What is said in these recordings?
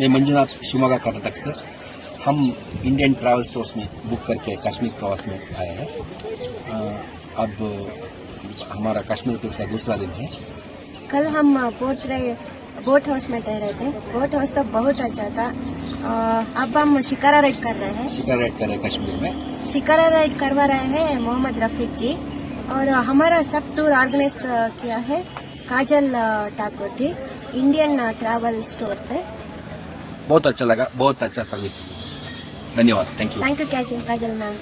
मैं मंजुनाथ शिवमोगा कर्नाटक से। हम इंडियन ट्रैवल स्टोर्स में बुक करके कश्मीर प्रवास में आए हैं। अब हमारा कश्मीर ट्रिप का दूसरा दिन है। कल हम बोट रहे बोट हाउस में ठहरे थे। बोट हाउस तो बहुत अच्छा था। अब हम शिकारा राइड कर रहे हैं। शिकारा राइड कर रहे हैं कश्मीर में। शिकारा राइड करवा रहे हैं मोहम्मद रफीक जी। और हमारा सब टूर ऑर्गेनाइज किया है Kajal Thakur ji Indian travel store से बहुत अच्छा लगा बहुत अच्छा सर्विस धन्यवाद thank you thank you Kajal Kajal ma'am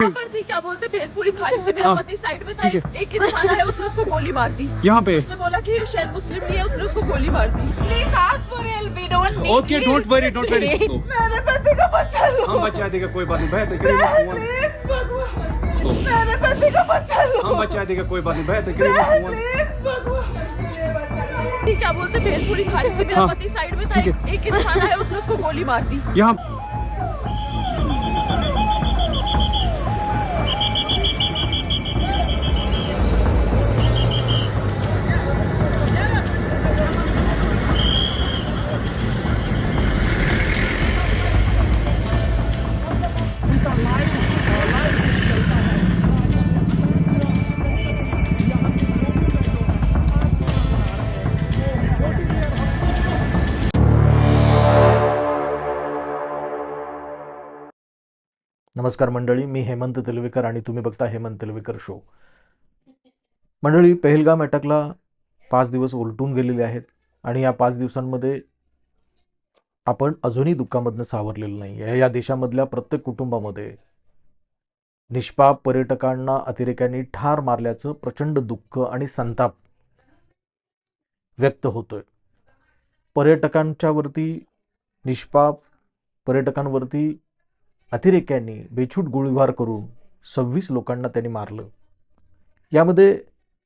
क्या बोलते भेलपुरी खा रही थी मेरा हाँ, पति साइड में था ठीक है। एक इंसान आया उसने उसको गोली मार दी। यहाँ पे। उसने बोला कि शायद मुस्लिम नहीं है उसने उसको गोली मार दी। Please ask for help we don't okay don't worry don't worry मेरे पति का बच्चा लो। हम बचा देगा कोई बात नहीं बेहतर करिए। फ़ोन प्लीज़ मेरे पति का बच्चा लो। हम बचा देगा कोई बात नहीं बेहतर क्या बोलते भेलपुरी खा रही थी मेरा हाँ, पति साइड में था है। एक इंसान आया उसने उसको गोली मार दी। यहाँ नमस्कार मंडळी मी हेमंत तेलवेकर आणि तुम्ही बघता हेमंत तेलवेकर शो मंडळी पहलगाम अटॅकला पाच दिवस उलटून गेलेले आहेत आणि या पाच दिवसांमध्ये आपण अजूनही दुःखामधनं सावरलेलं नाही आहे. या देशामधल्या प्रत्येक कुटुंबामध्ये निष्पाप पर्यटकांना अतिरेक्यांनी ठार मारल्याचं प्रचंड दुःख आणि संताप व्यक्त होतोय. पर्यटकांच्यावरती निष्पाप पर्यटकांवरती अतिरेक्यांनी बेछूट गोळीबार करून सव्वीस लोकांना त्यांनी मारलं. यामध्ये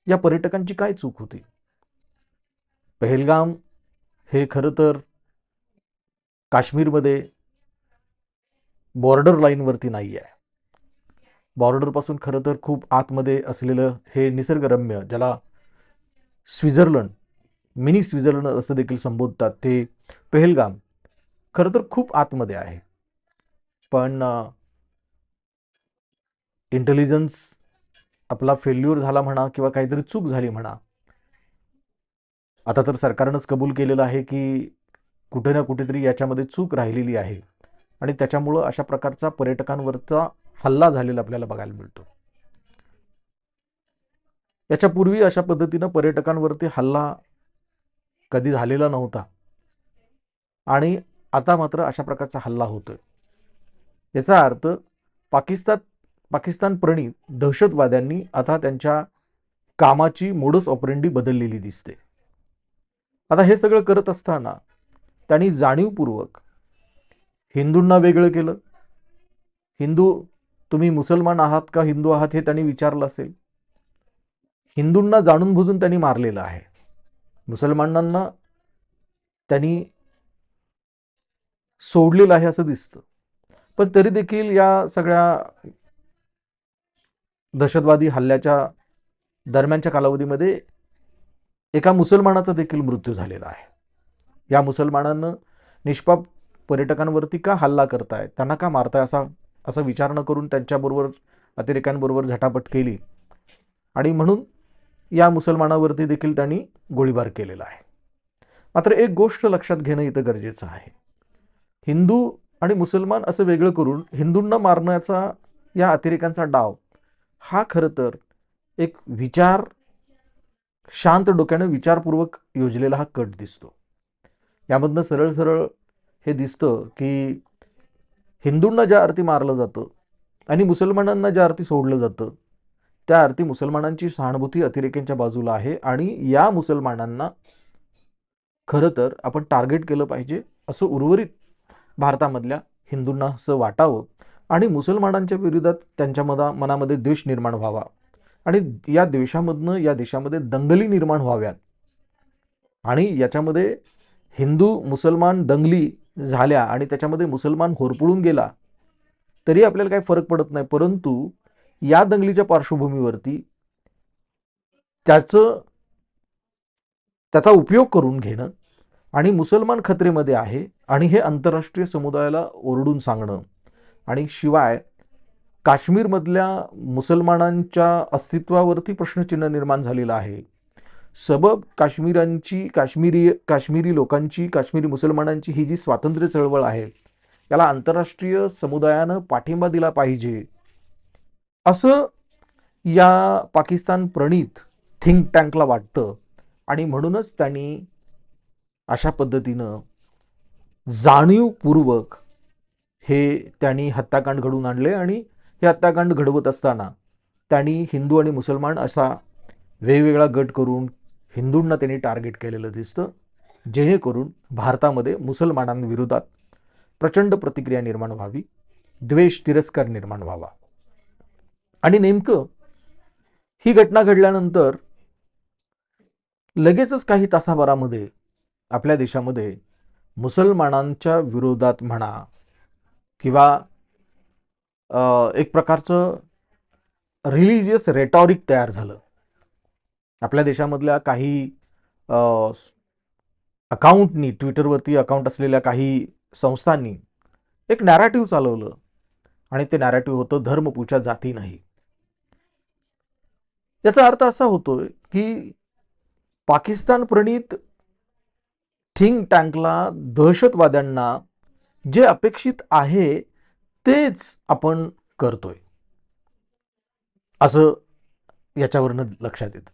या पर्यटकांची काय चूक होती? पहलगाम हे खरं तर काश्मीरमध्ये बॉर्डर लाईनवरती नाही आहे बॉर्डरपासून खरं तर खूप आतमध्ये असलेलं हे निसर्गरम्य ज्याला स्वित्झर्लंड मिनी स्वित्झर्लंड असं देखील संबोधतात ते पहलगाम खरं तर खूप आतमध्ये आहे. पण इंटेलिजन्स आपला फेल्युअर झाला म्हणा किंवा काहीतरी चूक झाली म्हणा. आता तर सरकारनंच कबूल केलेलं आहे की कुठे ना कुठेतरी याच्यामध्ये चूक राहिलेली आहे. आणि त्याच्यामुळं अशा प्रकारचा पर्यटकांवरचा हल्ला झालेला आपल्याला बघायला मिळतो. याच्यापूर्वी अशा पद्धतीनं पर्यटकांवरती हल्ला कधी झालेला नव्हता. आणि आता मात्र अशा प्रकारचा हल्ला होतोय. याचा अर्थ पाकिस्तान पाकिस्तान प्रणित दहशतवाद्यांनी आता त्यांच्या कामाची मोडस ऑपरेंडी बदललेली दिसते. आता हे सगळं करत असताना त्यांनी जाणीवपूर्वक हिंदूंना वेगळं केलं. हिंदू तुम्ही मुसलमान आहात का हिंदू आहात हे त्यांनी विचारलं असेल. हिंदूंना जाणून बुजून त्यांनी मारलेलं आहे. मुसलमानांना त्यांनी सोडलेलं आहे असं दिसतं. पण तरी देखील या सगळ्या दहशतवादी हल्ल्याच्या दरम्यानच्या कालावधीमध्ये एका मुसलमानाचा देखील मृत्यू झालेला आहे. या मुसलमानानं निष्पाप पर्यटकांवरती का हल्ला करताय? त्यांना का मारताय? असा असं विचार न करून त्यांच्याबरोबर अतिरेक्यांबरोबर झटापट केली. आणि म्हणून या मुसलमानावरती देखील त्यांनी गोळीबार केलेला आहे. मात्र एक गोष्ट लक्षात घेणं इथं गरजेचं आहे. हिंदू आणि मुसलमान असं वेगळं करून हिंदूंना मारण्याचा या अतिरेकांचा डाव हा खरं तर एक विचार शांत डोक्यानं विचारपूर्वक योजलेला हा कट दिसतो. यामधनं सरळ सरळ हे दिसतं की हिंदूंना ज्या अर्थी मारलं जातं आणि मुसलमानांना ज्या अर्थी सोडलं जातं त्या अर्थी मुसलमानांची सहानुभूती अतिरेक्यांच्या बाजूला आहे आणि या मुसलमानांना खरं तर आपण टार्गेट केलं पाहिजे असं उर्वरित भारतामधल्या हिंदूंना असं वाटावं आणि मुसलमानांच्या विरोधात त्यांच्या मदा मनामध्ये द्वेष निर्माण व्हावा. आणि या द्वेषामधनं या देशामध्ये दंगली निर्माण व्हाव्यात. आणि याच्यामध्ये हिंदू मुसलमान दंगली झाल्या आणि त्याच्यामध्ये मुसलमान होरपळून गेला तरी आपल्याला काही फरक पडत नाही. परंतु या दंगलीच्या पार्श्वभूमीवरती त्याचं त्याचा उपयोग करून घेणं आणि मुसलमान खतरेमध्ये आहे आणि हे आंतरराष्ट्रीय समुदायाला ओरडून सांगणं. आणि शिवाय काश्मीरमधल्या मुसलमानांच्या अस्तित्वावरती प्रश्नचिन्ह निर्माण झालेलं आहे. सबब काश्मीरांची काश्मीरी काश्मीरी लोकांची काश्मीरी मुसलमानांची ही जी स्वातंत्र्य चळवळ आहे याला आंतरराष्ट्रीय समुदायानं पाठिंबा दिला पाहिजे. असं या पाकिस्तान प्रणीत थिंक टँकला वाटतं आणि म्हणूनच त्यांनी अशा पद्धतीनं जाणीवपूर्वक हे त्यांनी हत्याकांड घडवून आणले आणि हे हत्याकांड घडवत असताना त्यांनी हिंदू आणि मुसलमान असा वेगवेगळा गट करून हिंदूंना त्यांनी टार्गेट केलेलं दिसतं जेणेकरून भारतामध्ये मुसलमानांविरोधात प्रचंड प्रतिक्रिया निर्माण व्हावी द्वेष तिरस्कार निर्माण व्हावा. आणि नेमकं ही घटना घडल्यानंतर लगेचच काही तासाभरामध्ये आपल्या देशामध्ये मुसलमानांच्या विरोधात म्हणा किंवा एक प्रकारचं रिलिजियस रेटॉरिक तयार झालं. आपल्या देशामधल्या काही अकाउंटनी ट्विटरवरती अकाउंट असलेल्या काही संस्थांनी एक नॅरेटिव्ह चालवलं आणि ते नॅरेटिव्ह होतं धर्मपूजा जाती नाही. याचा अर्थ असा होतोय की पाकिस्तान प्रणित थिंक टँकला दहशतवाद्यांना जे अपेक्षित आहे तेच आपण करतोय. असं याच्यावरनं लक्षात येतं.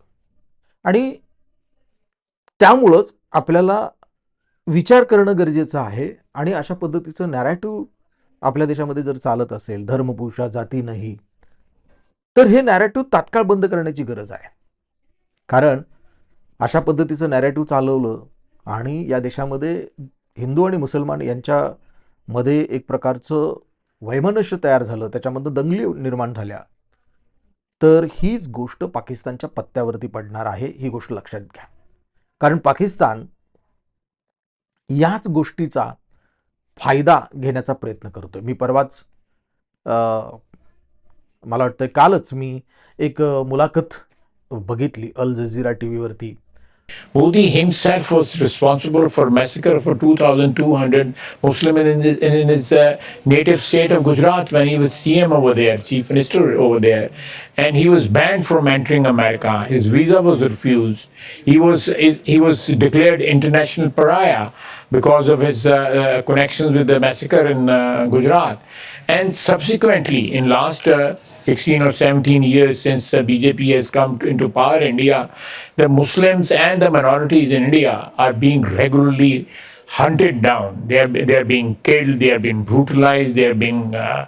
आणि त्यामुळंच आपल्याला विचार करणं गरजेचं आहे आणि अशा पद्धतीचं नॅरेटिव्ह आपल्या देशामध्ये जर चालत असेल धर्मपुरुषा जाती नाही तर हे नॅरेटिव्ह तात्काळ बंद करण्याची गरज आहे. कारण अशा पद्धतीचं नॅरेटिव्ह चालवलं आणि या देशामध्ये हिंदू आणि मुसलमान यांच्यामध्ये एक प्रकारचं वैमनस्य तयार झालं त्याच्यामध्ये दंगली निर्माण झाल्या. तर हीच गोष्ट पाकिस्तानच्या पत्त्यावरती पडणार आहे ही गोष्ट लक्षात घ्या. कारण पाकिस्तान याच गोष्टीचा फायदा घेण्याचा प्रयत्न करतोय. मी परवाच मला वाटतं कालच मी एक मुलाखत बघितली अल जझीरा टी व्हीवरती Modi himself was responsible for massacre for 2,200 Muslims in, his- in his uh, native state of Gujarat when he was CM over there, chief minister over there, and he was banned from entering America. His visa was refused. He was he was declared international pariah because of his uh, uh, connections with the massacre in uh, Gujarat, and subsequently in last. Uh, 16 or 17 years since uh, BJP has come to, into power in India, the Muslims and the minorities in India are being regularly hunted down. They are they are being killed. They are being brutalized. They are being uh,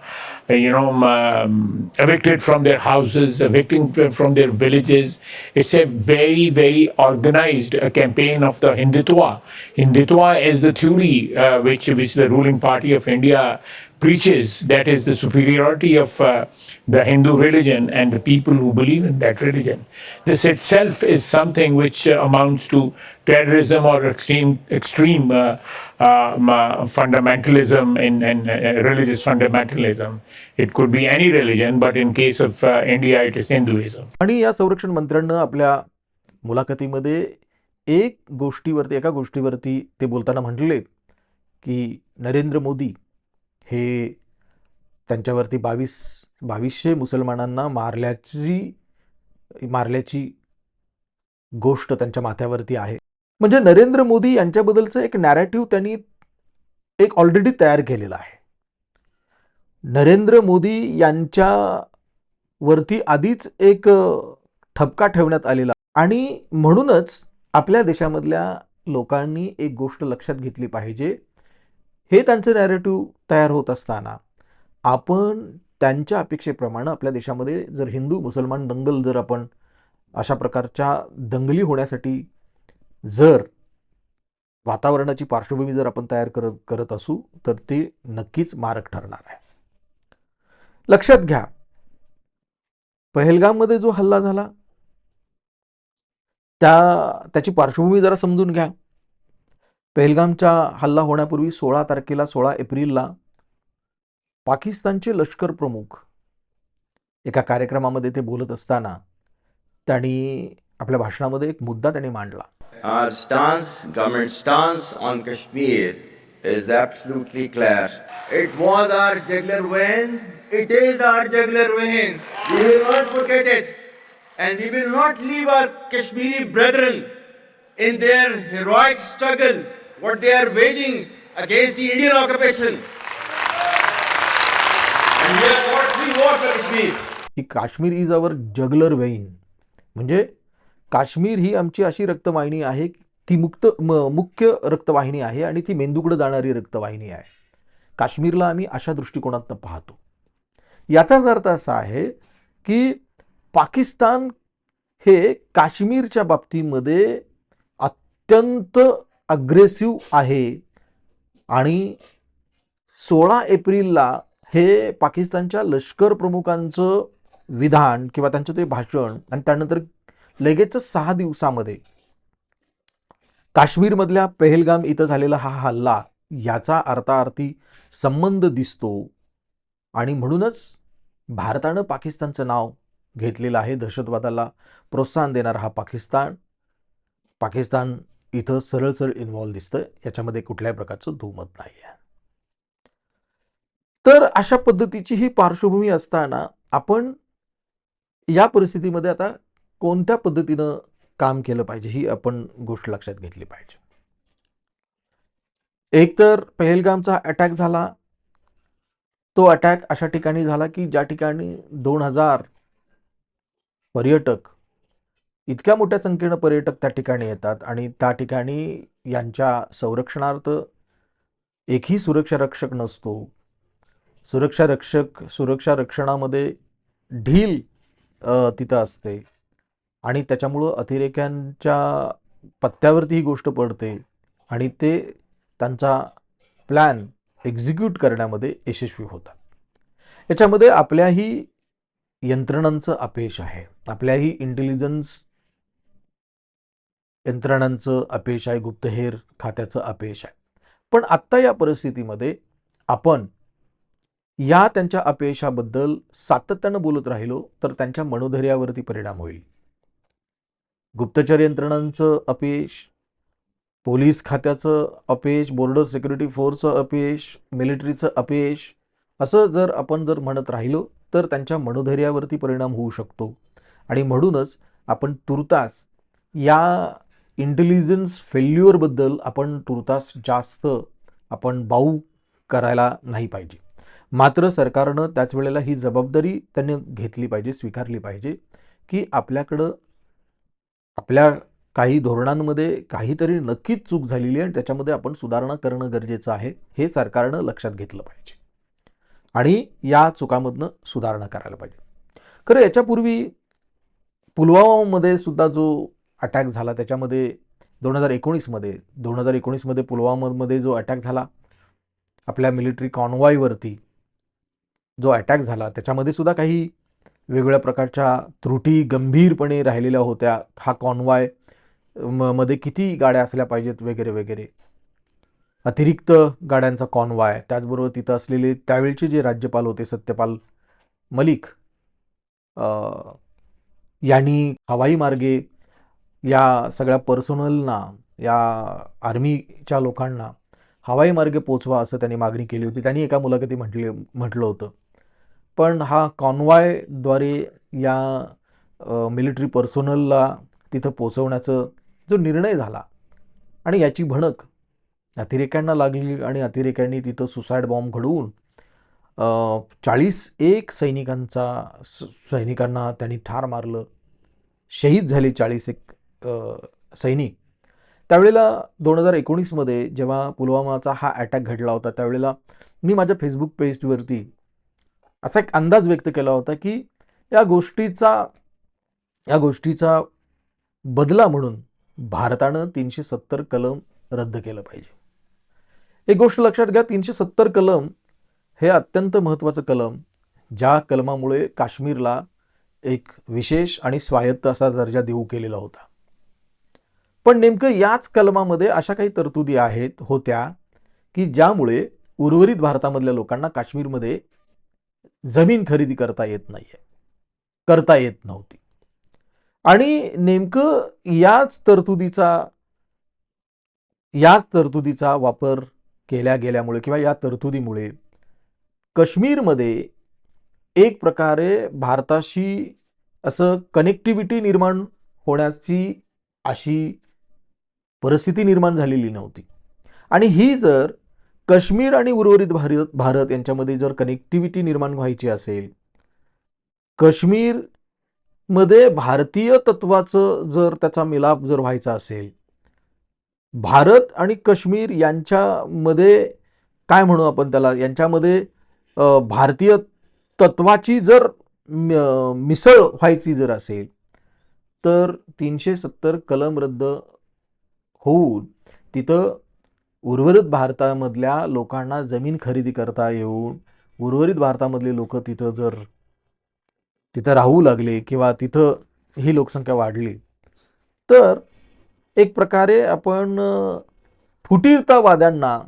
you know um, evicted from their houses, evicting from their villages. It's a very very organized uh, campaign of the Hindutva. Hindutva is the theory uh, which which the ruling party of India preaches that is the superiority of uh, the Hindu religion and the people who believe in that religion. This itself is something which uh, amounts to terrorism or extreme extreme uh, um, uh, fundamentalism in, in uh, religious fundamentalism. It could be any religion, but in case of uh, India, it is Hinduism. आणि या संरक्षण मंत्र्यांनं आपल्या मुलाखतीमध्ये एक गोष्टीवरती एका गोष्टीवरती ते बोलताना म्हटले की नरेंद्र मोदी हे त्यांच्यावरती बावीस बावीसशे मुसलमानांना मारल्याची मारल्याची गोष्ट त्यांच्या माथ्यावरती आहे. म्हणजे नरेंद्र मोदी यांच्याबद्दलचं एक नॅरेटिव्ह त्यांनी एक ऑलरेडी तयार केलेलं आहे. नरेंद्र मोदी यांच्यावरती आधीच एक ठपका ठेवण्यात आलेला आणि म्हणूनच आपल्या देशामधल्या लोकांनी एक गोष्ट लक्षात घेतली पाहिजे. हे त्यांचं नॅरेटिव्ह तयार होत असताना आपण त्यांच्या अपेक्षेप्रमाणे आपल्या देशामध्ये जर हिंदू मुसलमान दंगल जर आपण अशा प्रकारच्या दंगली होण्यासाठी जर वातावरणाची पार्श्वभूमी जर आपण तयार करत करत असू तर ते नक्कीच मारक ठरणार आहे. लक्षात घ्या पहलगाममध्ये जो हल्ला झाला त्या त्याची पार्श्वभूमी जरा समजून घ्या. पेहलगामचा हल्ला होण्यापूर्वी सोळा तारखेला सोळा एप्रिलला पाकिस्तानचे लष्कर प्रमुख एका कार्यक्रमामध्ये ते बोलत असताना त्यांनी आपल्या भाषणामध्ये एक मुद्दा त्यांनी मांडला Our stance, government stance on Kashmir is absolutely clear. It was our juggler when, it is our juggler when. We will not forget it. And we will not leave our Kashmiri brethren in their heroic struggle, what they are waging against the Indian occupation. And we have fought three war for Kashmir. की Kashmir is our jugular vein म्हणजे काश्मीर ही आमची अशी रक्तवाहिनी आहे ती मुक्त म मुख्य रक्तवाहिनी आहे आणि ती मेंदूकडे जाणारी रक्तवाहिनी आहे काश्मीरला आम्ही अशा दृष्टिकोनातनं पाहतो याचाच अर्थ असा आहे की पाकिस्तान हे काश्मीरच्या बाबतीमध्ये अत्यंत अग्रेसिव्ह आहे. आणि सोळा एप्रिलला हे पाकिस्तानच्या लष्कर प्रमुखांचं विधान किंवा त्यांचं ते भाषण आणि त्यानंतर लगेचच सहा दिवसामध्ये काश्मीरमधल्या पेहलगाम इथं झालेला हा हल्ला याचा अर्थार्थी संबंध दिसतो. आणि म्हणूनच भारतानं पाकिस्तानचं नाव घेतलेलं आहे. दहशतवादाला प्रोत्साहन देणारा हा पाकिस्तान. पाकिस्तान इथं सरळ सरळ इन्व्हॉल्व दिसतं याच्यामध्ये कुठल्याही प्रकारचं दुमत नाही आहे तर अशा पद्धतीची ही पार्श्वभूमी असताना आपण या परिस्थितीमध्ये आता कोणत्या पद्धतीनं काम केलं पाहिजे ही आपण गोष्ट लक्षात घेतली पाहिजे. एक तर अटॅक झाला. तो अटॅक अशा ठिकाणी झाला की ज्या ठिकाणी दोन हजार पर्यटक इतक्या मोठ्या संख्येनं पर्यटक त्या ठिकाणी येतात आणि त्या ठिकाणी यांच्या संरक्षणार्थ एकही सुरक्षा रक्षक नसतो. सुरक्षा रक्षक सुरक्षा रक्षणामध्ये ढील तिथं असते. आणि त्याच्यामुळं अतिरेक्यांच्या पत्त्यावरती ही गोष्ट पडते आणि ते त्यांचा प्लॅन एक्झिक्यूट करण्यामध्ये यशस्वी होतात. याच्यामध्ये आपल्याही यंत्रणांचं अपयश आहे. आपल्याही इंटेलिजन्स यंत्रणांचं अपयश आहे गुप्तहेर खात्याचं अपयश आहे. पण आत्ता या परिस्थितीमध्ये आपण या त्यांच्या अपयशाबद्दल सातत्यानं बोलत राहिलो तर त्यांच्या मनोधैर्यावरती परिणाम होईल. गुप्तचर यंत्रणांचं अपयश पोलीस खात्याचं अपयश बॉर्डर सिक्युरिटी फोर्सचं अपयश मिलिटरीचं अपयश असं जर आपण जर म्हणत राहिलो तर त्यांच्या मनोधैर्यावरती परिणाम होऊ शकतो. आणि म्हणूनच आपण तुर्तास या इंटेलिजन्स फेल्युअरबद्दल आपण तुर्तास जास्त आपण बाऊ करायला नाही पाहिजे. मात्र सरकारनं त्याच वेळेला ही जबाबदारी त्यांनी घेतली पाहिजे स्वीकारली पाहिजे की आपल्याकडं आपल्या काही धोरणांमध्ये काहीतरी नक्कीच चूक झालेली आहे आणि त्याच्यामध्ये आपण सुधारणा करणं गरजेचं आहे हे सरकारनं लक्षात घेतलं पाहिजे. आणि या चुकामधनं सुधारणा करायला पाहिजे. खरं याच्यापूर्वी पुलवामामध्ये सुद्धा जो अटॅक झाला. त्याच्यामध्ये दोन हजार एकोणीसमध्ये दोन हजार एकोणीसमध्ये पुलवामामध्ये जो अटॅक झाला आपल्या मिलिटरी कॉन्वॉयवरती जो अटॅक झाला त्याच्यामध्ये सुद्धा काही वेगवेगळ्या प्रकारच्या त्रुटी गंभीरपणे राहिलेल्या होत्या. हा कॉन्वॉय म मध्ये किती गाड्या असल्या पाहिजेत वगैरे वगैरे. अतिरिक्त गाड्यांचा कॉन्वॉय त्याचबरोबर तिथं असलेले त्यावेळचे जे राज्यपाल होते सत्यपाल मलिक यांनी हवाई मार्गे या सगळ्या पर्सनलना या आर्मीच्या लोकांना हवाई मार्गे पोचवा असं त्यांनी मागणी केली होती. त्यांनी एका मुलाखती म्हटले म्हटलं होतं. पण हा कॉन्वायद्वारे या मिलिटरी पर्सोनलला तिथं पोचवण्याचा जो निर्णय झाला आणि याची भणक अतिरेक्यांना लागली आणि अतिरेक्यांनी तिथं सुसाईड बॉम्ब घडवून चाळीस एक सैनिकांचा स- सैनिकांना त्यांनी ठार मारलं. शहीद झाले चाळीस एक सैनिक त्यावेळेला दोन हजार एकोणीसमध्ये जेव्हा पुलवामाचा हा अटॅक घडला होता त्यावेळेला मी माझ्या फेसबुक पेजवरती असा एक अंदाज व्यक्त केला होता की या गोष्टीचा या गोष्टीचा बदला म्हणून भारतानं तीनशे सत्तर कलम रद्द केलं पाहिजे. एक गोष्ट लक्षात घ्या तीनशे सत्तर कलम हे अत्यंत महत्त्वाचं कलम ज्या कलमामुळे काश्मीरला एक विशेष आणि स्वायत्त असा दर्जा देऊ केलेला होता. पण नेमकं याच कलमामध्ये अशा काही तरतुदी आहेत होत्या की ज्यामुळे उर्वरित भारतामधल्या लोकांना काश्मीरमध्ये जमीन खरेदी करता येत नाहीये करता येत नव्हती. आणि नेमकं याच तरतुदीचा याच तरतुदीचा वापर केल्या गेल्यामुळे किंवा या तरतुदीमुळे काश्मीरमध्ये एक प्रकारे भारताशी असं कनेक्टिव्हिटी निर्माण होण्याची अशी परिस्थिती निर्माण झालेली नव्हती. आणि ही जर काश्मीर आणि उर्वरित भारत भारत यांच्यामध्ये जर कनेक्टिव्हिटी निर्माण व्हायची असेल काश्मीरमध्ये भारतीय तत्वाचं जर त्याचा मिलाप जर व्हायचा असेल भारत आणि काश्मीर यांच्यामध्ये काय म्हणू आपण त्याला? यांच्यामध्ये भारतीय तत्वाची जर मिसळ व्हायची जर असेल तर तीनशे सत्तर कलम रद्द होऊन तिथं उर्वरित भारतामधल्या लोकांना जमीन खरेदी करता येऊन उर्वरित भारतामधले लोक तिथं जर तिथं राहू लागले किंवा तिथं ही लोकसंख्या वाढली तर एक प्रकारे आपण फुटीरतावाद्यांना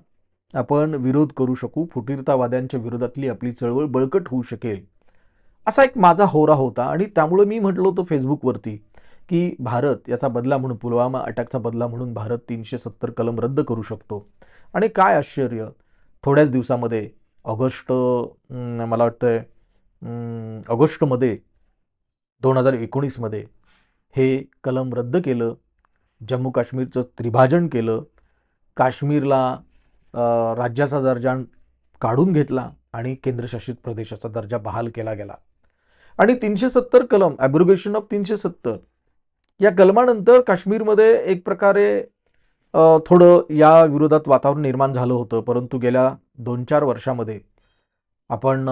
आपण विरोध करू शकू. फुटीरतावाद्यांच्या विरोधातली आपली चळवळ बळकट होऊ शकेल. असा एक माझा होरा होता आणि त्यामुळे मी म्हटलं होतं फेसबुकवरती की भारत याचा बदला म्हणून पुलवामा अटॅकचा बदला म्हणून भारत तीनशे सत्तर कलम रद्द करू शकतो. आणि काय आश्चर्य थोड्याच दिवसामध्ये ऑगस्ट मला वाटतं आहे ऑगस्टमध्ये दोन हजार एकोणीसमध्ये हे कलम रद्द केलं जम्मू काश्मीरचं त्रिभाजन केलं काश्मीरला राज्याचा दर्जा काढून घेतला आणि केंद्रशासित प्रदेशाचा दर्जा बहाल केला गेला. आणि तीनशे सत्तर कलम ॲब्रुगेशन ऑफ तीनशे सत्तर या कलमानंतर काश्मीरमध्ये एक प्रकारे थोडं या विरोधात वातावरण निर्माण झालं होतं. परंतु गेल्या दोन चार वर्षामध्ये आपण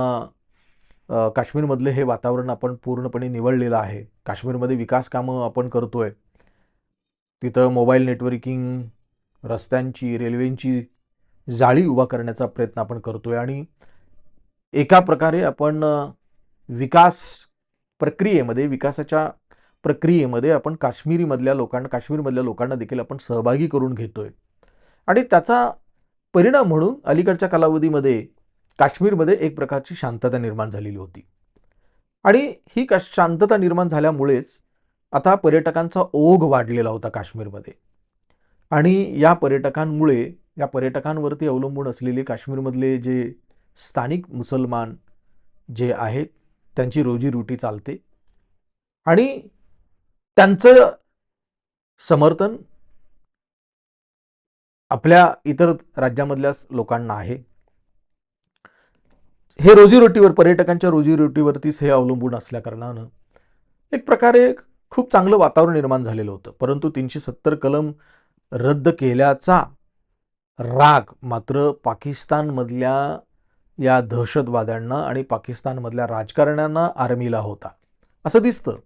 काश्मीरमधले हे वातावरण आपण पूर्णपणे निवडलेलं आहे. काश्मीरमध्ये विकास कामं आपण करतोय. तिथं मोबाईल नेटवर्किंग रस्त्यांची रेल्वेंची जाळी उभा करण्याचा प्रयत्न आपण करतोय आणि एका प्रकारे आपण विकास प्रक्रियेमध्ये विकासाच्या प्रक्रियेमध्ये आपण काश्मीरीमधल्या लोकांना काश्मीरमधल्या लोकांना देखील आपण सहभागी करून घेतोय. आणि त्याचा परिणाम म्हणून अलीकडच्या कालावधीमध्ये काश्मीरमध्ये एक प्रकारची शांतता निर्माण झालेली होती. आणि ही का शांतता निर्माण झाल्यामुळेच आता पर्यटकांचा ओघ वाढलेला होता काश्मीरमध्ये. आणि या पर्यटकांमुळे या पर्यटकांवरती अवलंबून असलेले काश्मीरमधले जे स्थानिक मुसलमान जे आहेत त्यांची रोजीरोटी चालते. आणि त्यांचं समर्थन आपल्या इतर राज्यामधल्या लोकांना आहे. हे रोजीरोटीवर पर्यटकांच्या रोजीरोटीवरतीच हे अवलंबून असल्याकारणानं एक प्रकारे खूप चांगलं वातावरण निर्माण झालेलं होतं. परंतु तीनशे सत्तर कलम रद्द केल्याचा राग मात्र पाकिस्तानमधल्या या दहशतवाद्यांना आणि पाकिस्तानमधल्या राजकारण्यांना आर्मीला होता. असं दिसतं.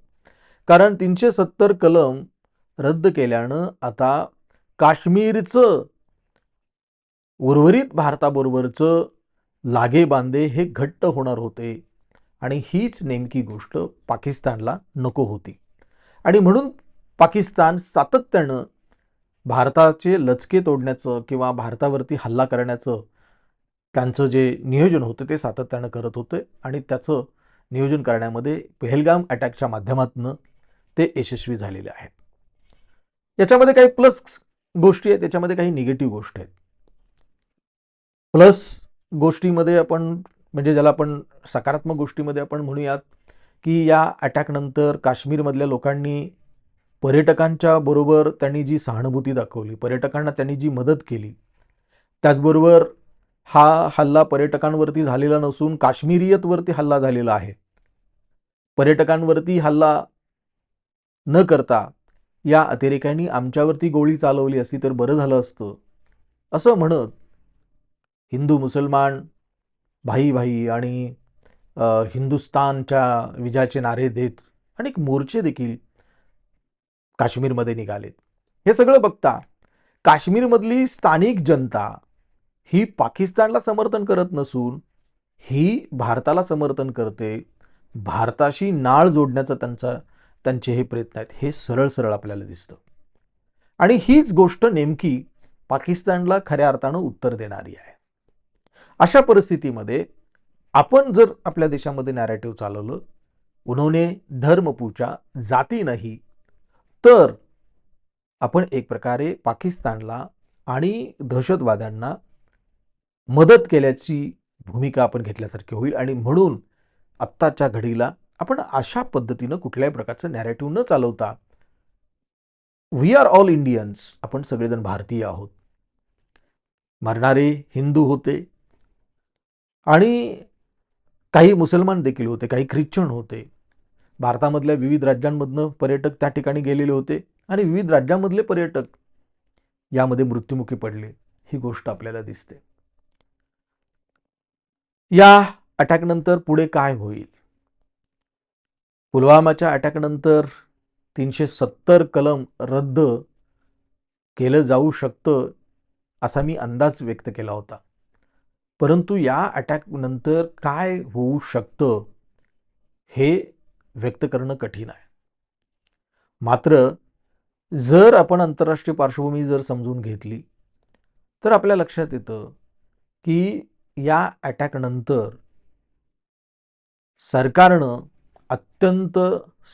कारण तीनशे सत्तर कलम रद्द केल्यानं आता काश्मीरचं उर्वरित भारताबरोबरचं लागे बांधे हे घट्ट होणार होते. आणि हीच नेमकी गोष्ट पाकिस्तानला नको होती. आणि म्हणून पाकिस्तान सातत्यानं भारताचे लचके तोडण्याचं किंवा भारतावरती हल्ला करण्याचं त्यांचं जे नियोजन होतं ते सातत्यानं करत होते. आणि त्याचं नियोजन करण्यामध्ये पेहलगाम अटॅकच्या माध्यमातून ते यशस्वी झालेले आहेत. याच्यामध्ये काही प्लस गोष्टी आहेत त्याच्यामध्ये काही निगेटिव्ह गोष्टी आहेत. प्लस गोष्टीमध्ये आपण म्हणजे ज्याला आपण सकारात्मक गोष्टीमध्ये आपण म्हणूयात की या अटॅकनंतर काश्मीरमधल्या लोकांनी पर्यटकांच्या बरोबर त्यांनी जी सहानुभूती दाखवली पर्यटकांना त्यांनी जी मदत केली त्याचबरोबर हा हल्ला पर्यटकांवरती झालेला नसून काश्मीरियतवरती हल्ला झालेला आहे. पर्यटकांवरती हल्ला न करता या अतिरेक्यांनी आमच्यावरती गोळी चालवली असती तर बरं झालं असतं. असं म्हणत हिंदू मुसलमान भाई भाई आणि हिंदुस्तानच्या विजयाचे नारे देत अनेक मोर्चे देखील काश्मीरमध्ये निघालेत. हे सगळं बघता काश्मीरमधली स्थानिक जनता ही पाकिस्तानला समर्थन करत नसून ही भारताला समर्थन करते. भारताशी नाळ जोडण्याचा त्यांचा त्यांचे हे प्रयत्न आहेत. हे सरळ सरळ आपल्याला दिसतं. आणि हीच गोष्ट नेमकी पाकिस्तानला खऱ्या अर्थानं उत्तर देणारी आहे. अशा परिस्थितीमध्ये आपण जर आपल्या देशामध्ये नॅरेटिव्ह चालवलं उन्होंने धर्म पूजा जाती नाही तर आपण एक प्रकारे पाकिस्तानला आणि दहशतवाद्यांना मदत केल्याची भूमिका आपण घेतल्यासारखी होईल. आणि म्हणून आत्ताच्या घडीला आपण अशा पद्धतीनं कुठल्याही प्रकारचं नॅरेटिव्ह न चालवता वी आर ऑल इंडियन्स आपण सगळेजण भारतीय आहोत. मरणारे हिंदू होते आणि काही मुसलमान देखील होते काही ख्रिश्चन होते. भारतामधल्या विविध राज्यांमधनं पर्यटक त्या ठिकाणी गेलेले होते आणि विविध राज्यांमधले पर्यटक यामध्ये मृत्युमुखी पडले ही गोष्ट आपल्याला दिसते. या अटॅकनंतर पुढे काय होईल? पुलवामाच्या अटॅकनंतर तीनशे सत्तर कलम रद्द केलं जाऊ शकतं असा मी अंदाज व्यक्त केला होता. परंतु या अटॅकनंतर काय होऊ शकतं हे व्यक्त करणं कठीण आहे. मात्र जर आपण आंतरराष्ट्रीय पार्श्वभूमी जर समजून घेतली तर आपल्या लक्षात येतं की या अटॅकनंतर सरकारनं अत्यंत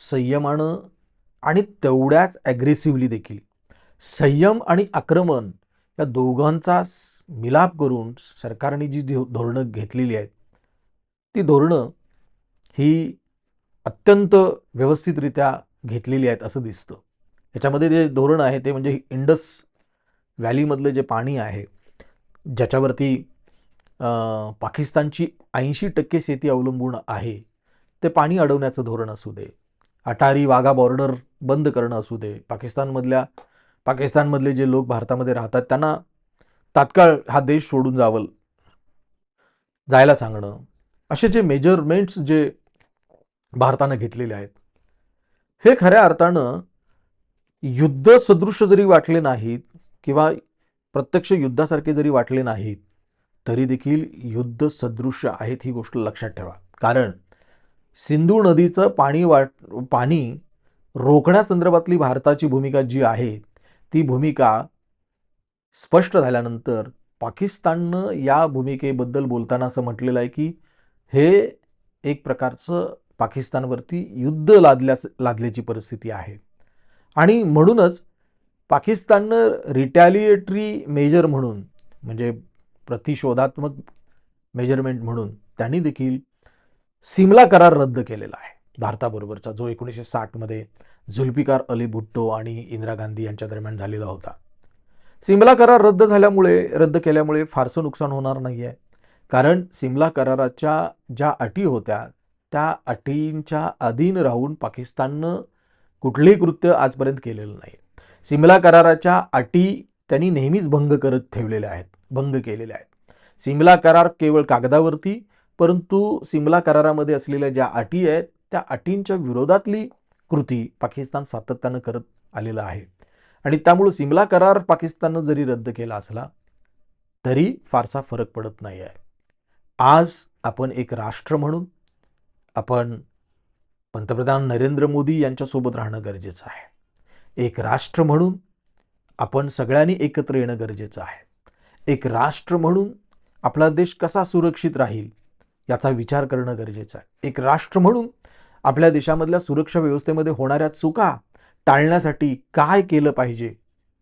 संयमानं आणि तेवढ्याच ॲग्रेसिव्हली देखील. संयम आणि आक्रमण या दोघांचा मिलाप करून सरकारने जी धो- धोरणं घेतलेली आहेत ती धोरणं ही अत्यंत व्यवस्थितरित्या घेतलेली आहेत असं दिसतं. याच्यामध्ये जे धोरण आहे ते म्हणजे इंडस व्हॅलीमधलं जे पाणी आहे ज्याच्यावरती पाकिस्तानची ऐंशी टक्के शेती अवलंबून आहे ते पाणी अडवण्याचं धोरण असू दे. अटारी वाघा बॉर्डर बंद करणं असू दे. पाकिस्तानमधल्या पाकिस्तानमधले जे लोक भारतामध्ये राहतात त्यांना तात्काळ हा देश सोडून जावं जायला सांगणं. असे जे मेजरमेंट्स जे भारतानं घेतलेले आहेत हे खऱ्या अर्थानं युद्ध सदृश जरी वाटले नाहीत किंवा प्रत्यक्ष युद्धासारखे जरी वाटले नाहीत तरी देखील युद्ध सदृश आहेत ही गोष्ट लक्षात ठेवा. कारण सिंधू नदीचं पाणी वाट पाणी रोखण्यासंदर्भातली भारताची भूमिका जी आहे ती भूमिका स्पष्ट झाल्यानंतर पाकिस्ताननं या भूमिकेबद्दल बोलताना असं म्हटलेलं आहे की हे एक प्रकारचं पाकिस्तानवरती युद्ध लादल्यास लादल्याची परिस्थिती आहे. आणि म्हणूनच पाकिस्ताननं रिटॅलिएटरी मेजर म्हणून म्हणजे प्रतिशोधात्मक मेजरमेंट म्हणून त्यांनी देखील सिमला करार रद्द केलेला आहे. भारताबरोबरचा जो एकोणीसशे साठमध्ये झुल्फिकार अली भुट्टो आणि इंदिरा गांधी यांच्या दरम्यान झालेला होता. सिमला करार रद्द झाल्यामुळे रद्द केल्यामुळे फारसं नुकसान होणार नाही आहे कारण सिमला कराराच्या ज्या अटी होत्या त्या अटींच्या अधीन राहून पाकिस्ताननं कुठलंही कृत्य आजपर्यंत केलेलं नाही. सिमला कराराच्या अटी त्यांनी नेहमीच भंग करत ठेवलेल्या आहेत भंग केलेल्या आहेत. सिमला करार केवळ कागदावरती परंतु सिमला करारामध्ये असलेल्या ज्या अटी आहेत त्या अटींच्या विरोधातली कृती पाकिस्तान सातत्यानं करत आलेलं आहे. आणि त्यामुळं सिमला करार पाकिस्ताननं जरी रद्द केला असला तरी फारसा फरक पडत नाही आहे. आज आपण एक राष्ट्र म्हणून आपण पंतप्रधान नरेंद्र मोदी यांच्यासोबत राहणं गरजेचं आहे. एक राष्ट्र म्हणून आपण सगळ्यांनी एकत्र येणं गरजेचं आहे. एक राष्ट्र म्हणून आपला देश कसा सुरक्षित राहील याचा विचार करणं गरजेचं आहे. एक राष्ट्र म्हणून आपल्या देशामधल्या सुरक्षा व्यवस्थेमध्ये होणाऱ्या चुका टाळण्यासाठी काय केलं पाहिजे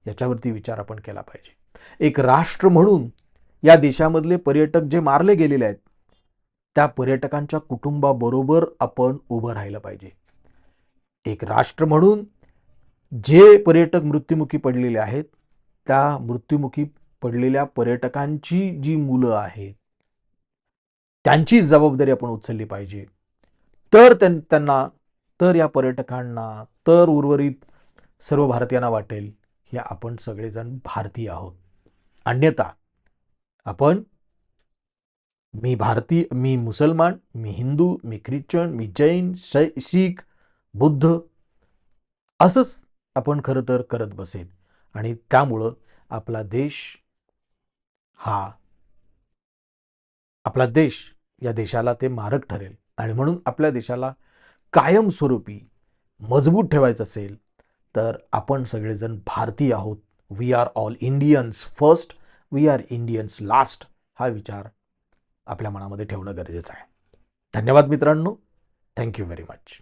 याच्यावरती विचार आपण केला पाहिजे. एक राष्ट्र म्हणून या देशामधले पर्यटक जे मारले गेलेले आहेत त्या पर्यटकांच्या कुटुंबाबरोबर आपण उभं राहिलं पाहिजे. एक राष्ट्र म्हणून जे पर्यटक मृत्युमुखी पडलेले आहेत त्या मृत्युमुखी पडलेल्या पर्यटकांची जी मुलं आहेत त्यांची जबाबदारी आपण उचलली पाहिजे. तर त्यां- त्यांना तर या पर्यटकांना तर उर्वरित सर्व भारतीयांना वाटेल की आपण सगळेजण भारतीय आहोत. अन्यथा आपण मी भारतीय मी मुसलमान मी हिंदू मी ख्रिश्चन मी जैन शै- शीख बुद्ध असंच आपण खरं तर करत बसेल. आणि त्यामुळं आपला देश हा आपला देश या देशाला ते मारक ठरेल. आणि म्हणून आपल्या देशाला कायमस्वरूपी मजबूत ठेवायचं असेल तर आपण सगळेजण भारतीय आहोत. We are all Indians first we are Indians last हा विचार आपल्या मनामध्ये ठेवणं गरजेचं आहे. धन्यवाद मित्रांनो. Thank you very much